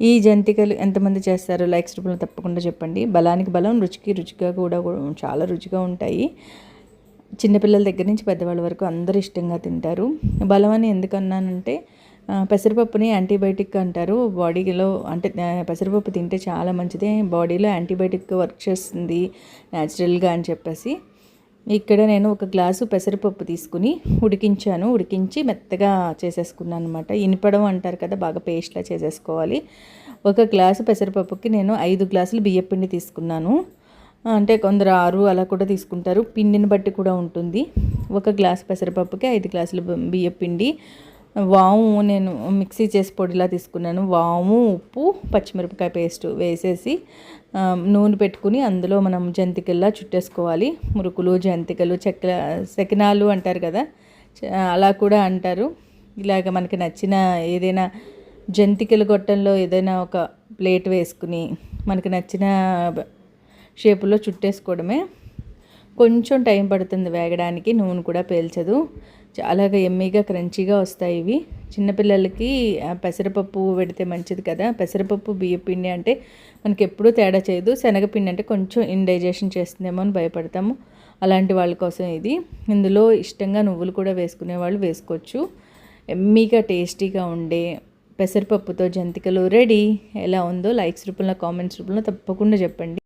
ఈ జంతికలు ఎంతమంది చేస్తారో లైక్స్ రూపంలో తప్పకుండా చెప్పండి. బలానికి బలం రుచికి రుచిగా కూడా చాలా రుచిగా ఉంటాయి. చిన్నపిల్లల దగ్గర నుంచి పెద్దవాళ్ళ వరకు అందరూ ఇష్టంగా తింటారు. బలం అని ఎందుకన్నానంటే పెసరపప్పుని యాంటీబయాటిక్ అంటారు. బాడీలో అంటే పెసరపప్పు తింటే చాలా మంచిది. బాడీలో యాంటీబయాటిక్ వర్క్ చేస్తుంది న్యాచురల్గా అని చెప్పేసి. ఇక్కడ నేను ఒక గ్లాసు పెసరపప్పు తీసుకుని ఉడికించాను. ఉడికించి మెత్తగా చేసేసుకున్నాను అనమాట ఇనిపడం అంటారు కదా బాగా పేస్ట్లా చేసేసుకోవాలి. ఒక గ్లాసు పెసరపప్పుకి నేను ఐదు గ్లాసులు బియ్యపిండి తీసుకున్నాను. అంటే కొందరు ఆరు అలా కూడా తీసుకుంటారు. పిండిని బట్టి కూడా ఉంటుంది. ఒక గ్లాసు పెసరపప్పుకి ఐదు గ్లాసులు బియ్యపిండి వాము నేను మిక్సీ చేసి పొడిలా తీసుకున్నాను. వాము ఉప్పు పచ్చిమిరపకాయ పేస్ట్ వేసేసి నూనె పెట్టుకుని అందులో మనం జంతికల్లా చుట్టేసుకోవాలి. మురుకులు జంతికలు చెక్క సెకినాలు అంటారు కదా అలా కూడా అంటారు. ఇలాగ మనకి నచ్చిన ఏదైనా జంతికల గొట్టంలో ఏదైనా ఒక ప్లేట్ వేసుకుని మనకి నచ్చిన షేపులో చుట్టేసుకోవడమే. కొంచెం టైం పడుతుంది వేగడానికి నూనె కూడా పేల్చదు. చాలా ఎమ్మీగా క్రంచీగా వస్తాయి ఇవి. చిన్నపిల్లలకి పెసరపప్పు పెడితే మంచిది కదా. పెసరపప్పు బియ్యపిండి అంటే మనకి ఎప్పుడూ తేడా చేయదు. శనగపిండి అంటే కొంచెం ఇండైజెషన్ చేస్తుందేమో అని భయపడతాము. అలాంటి వాళ్ళ కోసం ఇది. ఇందులో ఇష్టంగా నువ్వులు కూడా వేసుకునే వాళ్ళు వేసుకోవచ్చు. ఎమ్మీగా టేస్టీగా ఉండే పెసరపప్పుతో జంతికలు రెడీ. ఎలా ఉందో లైక్స్ రూపంలో కామెంట్స్ రూపంలో తప్పకుండా చెప్పండి.